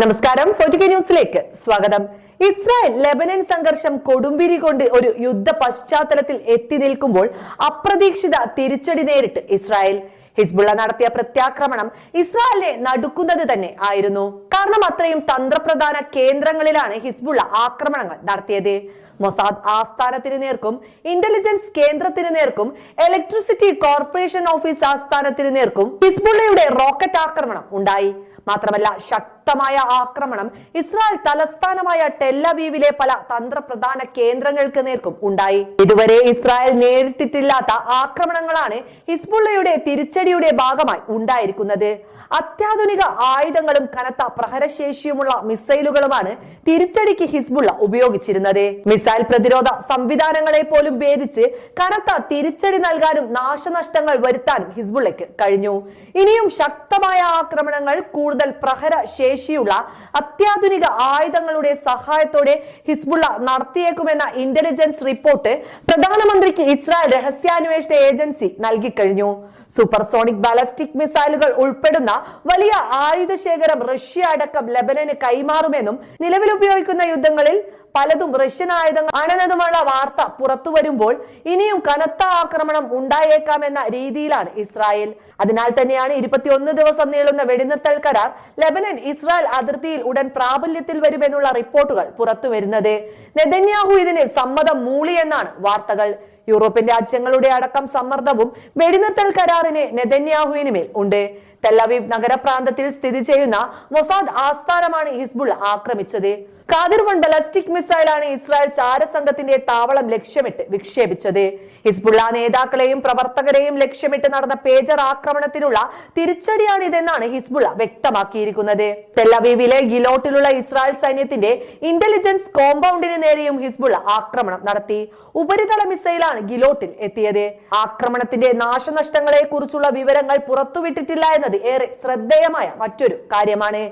നമസ്കാരം ഫോർട്ടിക്ക ന്യൂസിലേക്ക് സ്വാഗതം. ഇസ്രായേൽ ലെബനൻ സംഘർഷം കൊടുമ്പിരി കൊണ്ട് ഒരു യുദ്ധ പശ്ചാത്തലത്തിൽ എത്തി നിൽക്കുമ്പോൾ അപ്രതീക്ഷിത തിരിച്ചടി നേരിട്ട് ഇസ്രായേൽ. ഹിസ്ബുള്ള നടത്തിയ പ്രത്യാക്രമണം ഇസ്രായേലിനെ നടുക്കുന്നത് തന്നെ ആയിരുന്നു. കാരണം അത്രയും തന്ത്രപ്രധാന കേന്ദ്രങ്ങളിലാണ് ഹിസ്ബുള്ള ആക്രമണങ്ങൾ നടത്തിയത്. മൊസാദ് ആസ്ഥാനത്തിന് നേർക്കും ഇന്റലിജൻസ് കേന്ദ്രത്തിന് നേർക്കും ഇലക്ട്രിസിറ്റി കോർപ്പറേഷൻ ഓഫീസ് ആസ്ഥാനത്തിന് നേർക്കും ഹിസ്ബുള്ളയുടെ റോക്കറ്റ് ആക്രമണം ഉണ്ടായി. മാത്രമല്ല ശക്തമായ ആക്രമണം ഇസ്രായേൽ തലസ്ഥാനമായ ടെല്ലവീവിലെ പല തന്ത്രപ്രധാന കേന്ദ്രങ്ങൾക്ക് നേർക്കും ഉണ്ടായി. ഇതുവരെ ഇസ്രായേൽ നേരിട്ടിട്ടില്ലാത്ത ആക്രമണങ്ങളാണ് ഹിസ്ബുള്ളയുടെ തിരിച്ചടിയുടെ ഭാഗമായി ഉണ്ടായിരിക്കുന്നത്. അത്യാധുനിക ആയുധങ്ങളും കനത്ത പ്രഹരശേഷിയുമുള്ള മിസൈലുകളുമാണ് തിരിച്ചടിക്ക് ഹിസ്ബുള്ള ഉപയോഗിച്ചിരുന്നത്. മിസൈൽ പ്രതിരോധ സംവിധാനങ്ങളെ പോലും ഭേദിച്ച് കനത്ത തിരിച്ചടി നൽകാനും നാശനഷ്ടങ്ങൾ വരുത്താനും ഹിസ്ബുള്ളയ്ക്ക് കഴിഞ്ഞു. ഇനിയും ശക്തമായ ആക്രമണങ്ങൾ കൂടുതൽ പ്രഹര ശേഷിയുള്ള അത്യാധുനിക ആയുധങ്ങളുടെ സഹായത്തോടെ ഹിസ്ബുള്ള നടത്തിയേക്കുമെന്ന ഇന്റലിജൻസ് റിപ്പോർട്ട് പ്രധാനമന്ത്രിക്ക് ഇസ്രായേൽ രഹസ്യാന്വേഷണ ഏജൻസി നൽകിക്കഴിഞ്ഞു സൂപ്പർസോണിക് ബാലസ്റ്റിക് മിസൈലുകൾ ഉൾപ്പെടുന്ന വലിയ ആയുധ ശേഖരം റഷ്യ അടക്കം ലബനന് കൈമാറുമെന്നും നിലവിൽ ഉപയോഗിക്കുന്ന യുദ്ധങ്ങളിൽ പലതും റഷ്യൻ ആയുധങ്ങൾ ആണെന്നതുമുള്ള വാർത്ത പുറത്തു വരുമ്പോൾ ഇനിയും കനത്ത ആക്രമണം ഉണ്ടായേക്കാമെന്ന രീതിയിലാണ് ഇസ്രായേൽ. അതിനാൽ തന്നെയാണ് ഇരുപത്തിയൊന്ന് ദിവസം നീളുന്ന വെടിനിർത്തൽ കരാർ ലെബനൻ ഇസ്രായേൽ അതിർത്തിയിൽ ഉടൻ പ്രാബല്യത്തിൽ വരുമെന്നുള്ള റിപ്പോർട്ടുകൾ പുറത്തു വരുന്നത്. നെതന്യാഹു ഇതിന് സമ്മതം മൂളിയെന്നാണ് വാർത്തകൾ. യൂറോപ്യൻ രാജ്യങ്ങളുടെ അടക്കം സമ്മർദ്ദവും വെടിനിർത്തൽ കരാറിന് നെതന്യാഹുവിന് മേൽ ഉണ്ട്. തെല്ലവീവ് നഗരപ്രാന്തത്തിൽ സ്ഥിതി ചെയ്യുന്ന മൊസാദ് ആസ്ഥാനമാണ് ഹിസ്ബുൾ ആക്രമിച്ചത്. കാതിർ വൺ ബലസ്റ്റിക് മിസൈലാണ് ഇസ്രായേൽ ചാരസംഘത്തിന്റെ താവളം ലക്ഷ്യമിട്ട് വിക്ഷേപിച്ചത്. ഹിസ്ബുള്ള നേതാക്കളെയും പ്രവർത്തകരെയും ലക്ഷ്യമിട്ട് നടന്ന പേജർ ആക്രമണത്തിനുള്ള തിരിച്ചടിയാണ് തിരിച്ചടിയാണിതെന്നാണ് ഹിസ്ബുള്ള വ്യക്തമാക്കിയിരിക്കുന്നത്. തെല്ലവീവിലെ ഗിലോട്ടിലുള്ള ഇസ്രായേൽ സൈന്യത്തിന്റെ ഇന്റലിജൻസ് കോമ്പൗണ്ടിന് നേരെയും ഹിസ്ബുള്ള ആക്രമണം നടത്തി. ഉപരിതല മിസൈലാണ് ഗിലോട്ടിൽ എത്തിയത്. ആക്രമണത്തിന്റെ നാശനഷ്ടങ്ങളെ കുറിച്ചുള്ള വിവരങ്ങൾ പുറത്തുവിട്ടിട്ടില്ല എന്നത് ഏറെ ശ്രദ്ധേയമായ മറ്റൊരു കാര്യമാണ്.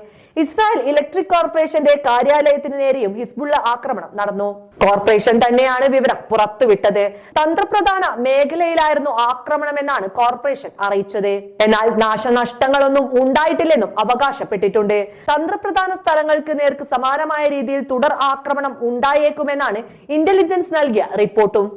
ഇസ്രായേൽ ഇലക്ട്രിക് കോർപ്പറേഷന്റെ കാര്യാലയത്തിന് നേരെയും ഹിസ്ബുള്ള ആക്രമണം നടന്നു. കോർപ്പറേഷൻ തന്നെയാണ് വിവരം പുറത്തുവിട്ടത്. തന്ത്രപ്രധാന മേഖലയിലായിരുന്നു ആക്രമണമെന്നാണ് കോർപ്പറേഷൻ അറിയിച്ചത്. എന്നാൽ നാശനഷ്ടങ്ങളൊന്നും ഉണ്ടായിട്ടില്ലെന്നും അവകാശപ്പെട്ടിട്ടുണ്ട്. തന്ത്രപ്രധാന സ്ഥലങ്ങൾക്ക് നേർക്ക് സമാനമായ രീതിയിൽ തുടർ ആക്രമണം ഉണ്ടായേക്കുമെന്നാണ് ഇന്റലിജൻസ് നൽകിയ റിപ്പോർട്ടും.